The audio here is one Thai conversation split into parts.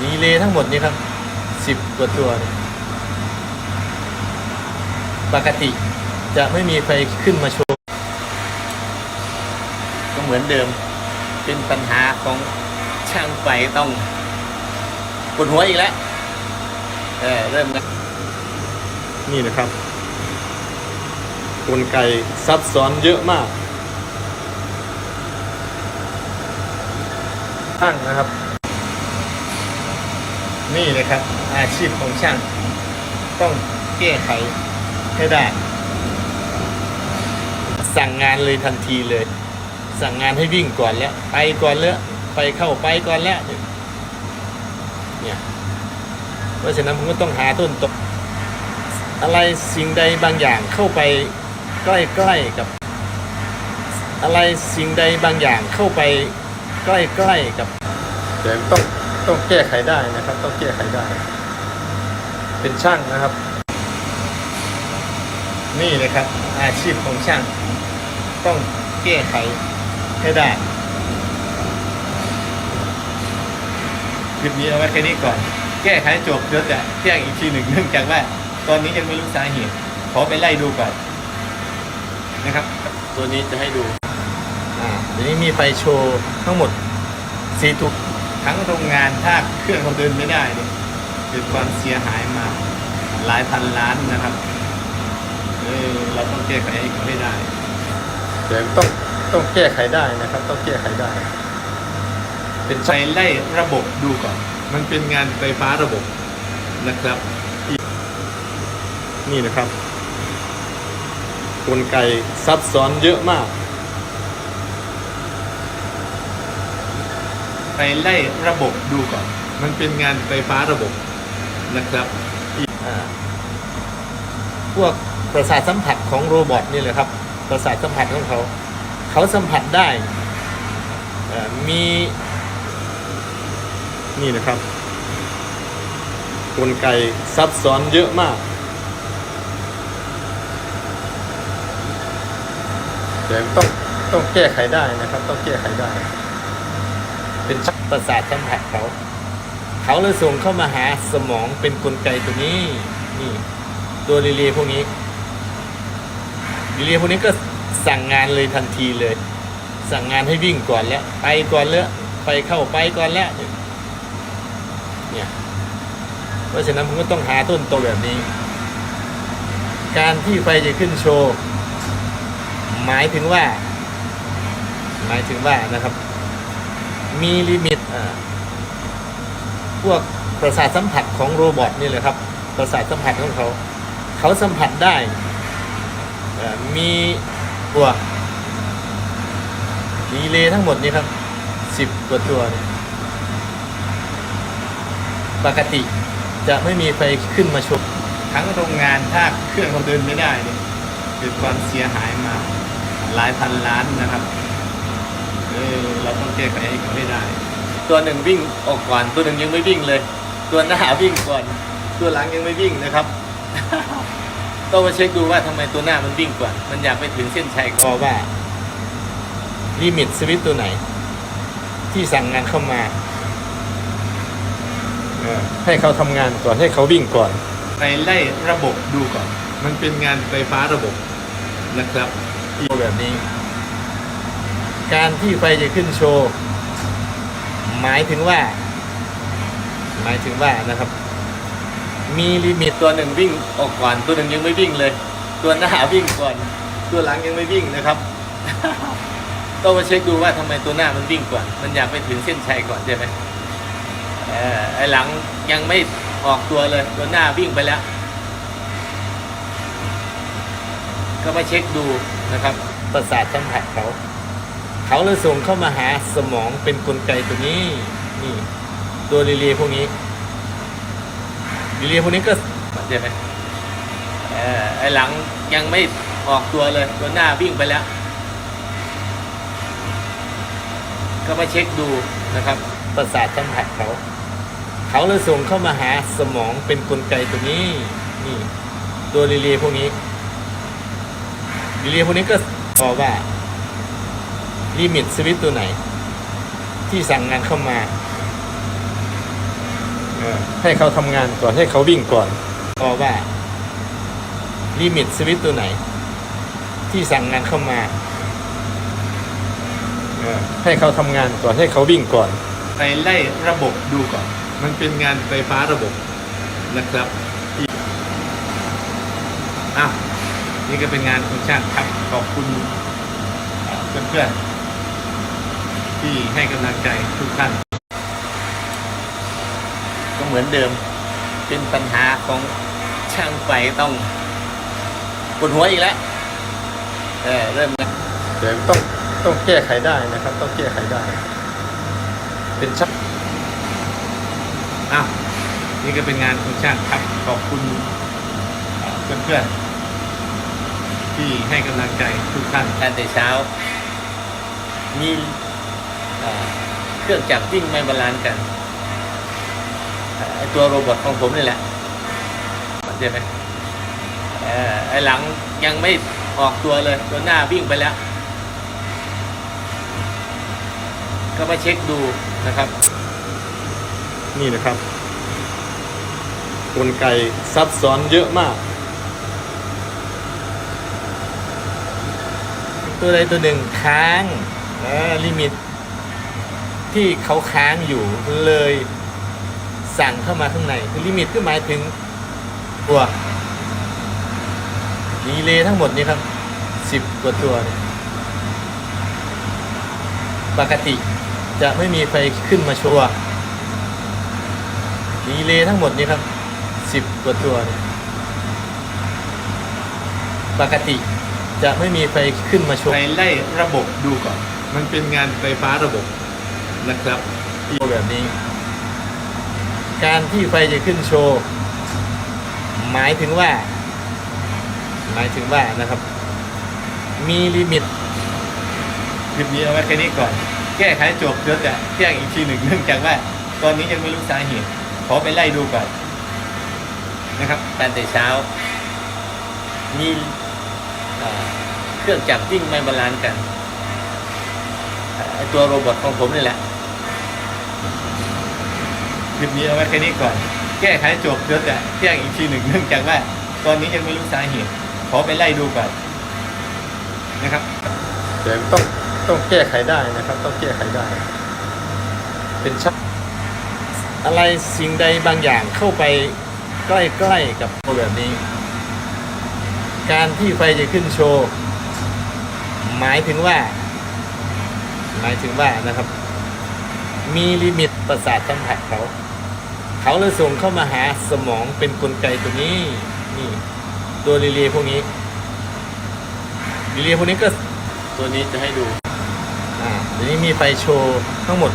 ดีเลย์ทั้งหมดนี้ครับสิบกว่าตัวเนี่ยปกติจะไม่มีไฟขึ้นมาโชว์ ก็เหมือนเดิม เป็นปัญหาของช่างไฟต้องปวดหัวอีกแล้ว เออเริ่มแล้วนี่นะครับกลไกซับซ้อนเยอะมากช่างนะครับ นี่เลยครับ อาชีพของช่าง ต้องแก้ไขให้ได้ สั่งงานเลยทันทีเลย สั่งงานให้วิ่งก่อนแล้ว ไปก่อนแล้ว ไปเข้าไปก่อนแล้ว เนี่ย เพราะฉะนั้นผมก็ต้องหาต้นตออะไรสิ่งใดบางอย่างเข้าไปใกล้ๆกับ อะไรสิ่งใดบางอย่างเข้าไปใกล้ๆกับแต่ต้อง ต้องแก้ไขได้นะครับ ต้องแก้ไขได้ เป็นช่างนะครับ นี่เลยครับ อาชีพของช่าง ต้องแก้ไขให้ได้คลิปนี้เอาไว้แค่นี้ก่อน แก้ไขจบเดี๋ยวจะแจ้งอีกทีหนึ่งเนื่องจากว่า ตอนนี้ยังไม่รู้สาเหตุขอไปไล่ดูก่อนนะครับ ตัวนี้จะให้ดูอ่าเดี๋ยวนี้มีไฟโชว์ทั้งหมดสี่ตัว ทั้งโรงงานถ้าเครื่องเขาเดินไม่ได้เนี่ยเกิดความเสียหายมาหลายพันล้านนะครับเออเราต้องแก้ไขให้เขาให้ได้แต่ต้องต้องแก้ไขได้นะครับ ต้องแก้ไขได้ เป็นใช้ไล่ระบบดูก่อน มันเป็นงานไฟฟ้าระบบนะครับ นี่นะครับ กลไกซับซ้อนเยอะมาก ไปไล่ระบบดูก่อน มันเป็นงานไฟฟ้าระบบนะครับอ่าพวกประสาทสัมผัสของโรบอทนี่เลยครับ ประสาทสัมผัสของเขา เขาสัมผัสได้อ่อมีนี่นะครับ กลไกซับซ้อนเยอะมาก แต่ต้องต้องแก้ไขได้นะครับ ต้องแก้ไขได้ เป็นชักประสาทสัมผัสเขา เขาเลยส่งเข้ามาหาสมองเป็นกลไกตัวนี้ นี่ ตัวรีเลย์พวกนี้รีเลย์พวกนี้ก็สั่งงานเลยทันทีเลย สั่งงานให้วิ่งก่อนแล้ว ไปก่อนแล้วไปเข้าไปก่อนแล้วเนี่ยเพราะฉะนั้นผมก็ต้องหาต้นตอแบบนี้ การที่ไฟจะขึ้นโชว์ หมายถึงว่า หมายถึงว่านะครับ มีลิมิตอ่าพวกประสาทสัมผัสของโรบอทนี่เลยครับ ประสาทสัมผัสของเขา เขาสัมผัสได้อ่อมีตัวดีเลย์ทั้งหมดนี้ครับสิบกว่าตัวปกติจะไม่มีไฟขึ้นมาชมทั้งโรงงานถ้าเครื่องเขาเดินไม่ได้เนี่ยเกิดความเสียหายมาหลายพันล้านนะครับ เออเราต้องแก้ไขให้เขาให้ได้ ตัวหนึ่งวิ่งออกก่อนตัวหนึ่งยังไม่วิ่งเลย ตัวหน้าวิ่งก่อน ตัวหลังยังไม่วิ่งนะครับ ต้องมาเช็คดูว่าทำไมตัวหน้ามันวิ่งก่อน มันอยากไปถึงเส้นชัยก่อนว่าลิมิตสวิตตัวไหน ที่สั่งงานเข้ามาเออให้เขาทำงานก่อนให้เขาวิ่งก่อน ไปไล่ระบบดูก่อน มันเป็นงานไฟฟ้าระบบนะครับแบบนี้ การที่ไฟจะขึ้นโชว์หมายถึงว่า หมายถึงว่านะครับ มีลิมิตตัวหนึ่งวิ่งออกก่อน ตัวหนึ่งยังไม่วิ่งเลย ตัวหน้าวิ่งก่อน ตัวหลังยังไม่วิ่งนะครับ ต้องมาเช็คดูว่าทำไมตัวหน้ามันวิ่งก่อน มันอยากไปถึงเส้นชัยก่อนใช่ไหมเออไอหลังยังไม่ออกตัวเลย ตัวหน้าวิ่งไปแล้ว ก็มาเช็คดูนะครับ ประสาทสัมผัสเขา เขาเลยส่งเข้ามาหาสมองเป็นกลไกตัวนี้นี่ตัวรีเลย์พวกนี้รีเลย์พวกนี้ก็ใช่ไหมเออไอหลังยังไม่ออกตัวเลยตัวหน้าวิ่งไปแล้ว ก็มาเช็คดูนะครับ ประสาทสัมผัสเขา เขาเลยส่งเข้ามาหาสมองเป็นกลไกตัวนี้นี่ตัวรีเลย์พวกนี้รีเลย์พวกนี้ก็บอกว่า ลิมิตสวิตตัวไหน ที่สั่งงานเข้ามาให้เขาทำงานก่อนให้เขาวิ่งก่อนเพราะว่าลิมิตสวิตตัวไหน ที่สั่งงานเข้ามาให้เขาทำงานก่อนให้เขาวิ่งก่อน ไปไล่ระบบดูก่อน มันเป็นงานไฟฟ้าระบบนะครับที่อ้าวนี่ก็เป็นงานของช่างครับขอบคุณเพื่อนเพื่อนๆ ที่ให้กำลังใจทุกท่านก็เหมือนเดิมเป็นปัญหาของช่างไฟต้องปวดหัวอีกแล้วเออเริ่มแล้วเดี๋ยวต้องต้องแก้ไขได้นะครับ ต้องแก้ไขได้ เป็นช่างอ้าวนี่ก็เป็นงานของช่างครับขอบคุณเพื่อนเพื่อนๆที่ให้กำลังใจทุกท่านตั้งแต่เช้ามี เครื่องจักรวิ่งไม่บาลานซ์กันไอตัวโรบอทของผมนี่แหละเข้าใจไหมเอ่อไอหลังยังไม่ออกตัวเลย ตัวหน้าวิ่งไปแล้ว ก็มาเช็คดูนะครับ นี่นะครับ กลไกซับซ้อนเยอะมาก ตัวใดตัวหนึ่งค้างลิมิต ที่เขาค้างอยู่เลยสั่งเข้ามาข้างในคือลิมิตก็หมายถึงตัวดีเลย์ทั้งหมดนี้ครับสิบกว่าตัว ปกติจะไม่มีไฟขึ้นมาโชว์ดีเลย์ทั้งหมดนี้ครับสิบกว่าตัว ปกติจะไม่มีไฟขึ้นมาโชว์ไปไล่ระบบดูก่อน มันเป็นงานไฟฟ้าระบบ นะครับที่แบบนี้ การที่ไฟจะขึ้นโชว์ หมายถึงว่า หมายถึงว่านะครับ มีลิมิตคลิปนี้เอาไว้แค่นี้ก่อน แก้ไขจบเดี๋ยวจะแจ้งอีกทีหนึ่งเนื่องจากว่า ตอนนี้ยังไม่รู้สาเหตุขอไปไล่ดูก่อนนะครับตั้งแต่เช้า มีเอ่อเครื่องจักรวิ่งไม่บาลานซ์กันไอตัวโรบอทของผมนี่แหละค ลิปนี้เอาไว้แค่นี้ก่อน แก้ไขจบเดี๋ยวจะแจ้งอีกทีหนึ่งเนื่องจากว่า ตอนนี้ยังไม่รู้สาเหตุ ขอไปไล่ดูก่อนนะครับเดี๋ยวต้องต้องแก้ไขได้นะครับ ต้องแก้ไขได้ เป็นชักอะไรสิ่งใดบางอย่างเข้าไปใกล้ๆกับตัวแบบนี้ การที่ไฟจะขึ้นโชว์หมายถึงว่า หมายถึงว่านะครับ มีลิมิตประสาทสัมผัสเขา เขาเลยส่งเข้ามาหาสมองเป็นกลไกตัวนี้นี่ ตัวรีเลย์พวกนี้รีเลย์พวกนี้ก็ตัวนี้จะให้ดูอ่าทีนี้มีไฟโชว์ทั้งหมด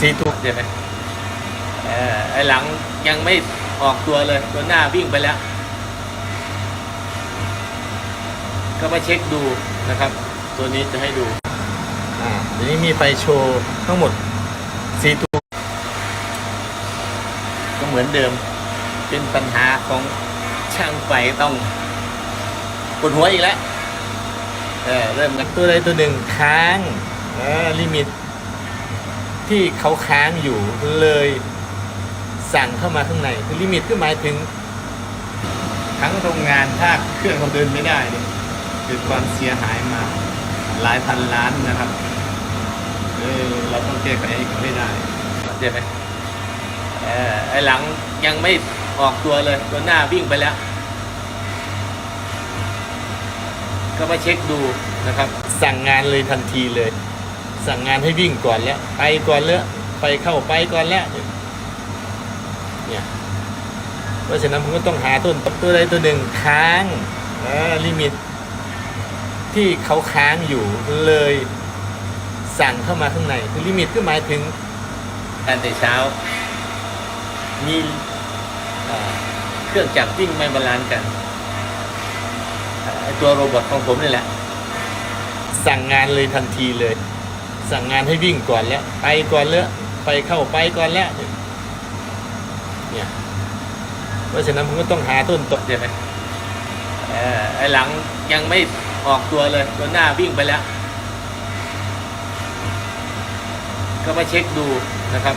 สี่ตัวใช่ไหมเออไอหลังยังไม่ออกตัวเลย ตัวหน้าวิ่งไปแล้ว ก็มาเช็คดูนะครับ ตัวนี้จะให้ดูอ่าทีนี้มีไฟโชว์ทั้งหมดสี่ตัวก็ เหมือนเดิม เป็นปัญหาของช่างไฟต้องปวดหัวอีกแล้วเออเริ่มกันตัวใดตัวหนึ่งค้างอลิมิต ที่เขาค้างอยู่เลยสั่งเข้ามาข้างในคือลิมิตก็หมายถึง ทั้งโรงงานถ้าเครื่องเขาเดินไม่ได้เนี่ยเกิดความเสียหายมาหลายพันล้านนะครับ เออเราต้องแก้ไขให้ได้เข้าใจไหม เออไอหลังยังไม่ออกตัวเลย ตัวหน้าวิ่งไปแล้ว ก็มาเช็คดูนะครับ สั่งงานเลยทันทีเลย สั่งงานให้วิ่งก่อนแล้วไปก่อนแล้วไปเข้าไปก่อนแล้วเนี่ยเพราะฉะนั้นผมก็ต้องหาต้นตัวใดตัวหนึ่งค้างลิมิต ที่เขาค้างอยู่เลยสั่งเข้ามาข้างในคือลิมิตก็หมายถึงตั้งแต่เช้า มีเครื่องจักรวิ่งไม่บาลานซ์กันตัวโรบอทของผมนี่แหละ สั่งงานเลยทันทีเลย สั่งงานให้วิ่งก่อนแล้ว ไปก่อนแล้วไปเข้าไปก่อนแล้วเนี่ยเพราะฉะนั้นผมก็ต้องหาต้นตอใช่ไหมเออไอหลังยังไม่ออกตัวเลยตัวหน้าวิ่งไปแล้ว ก็มาเช็คดูนะครับ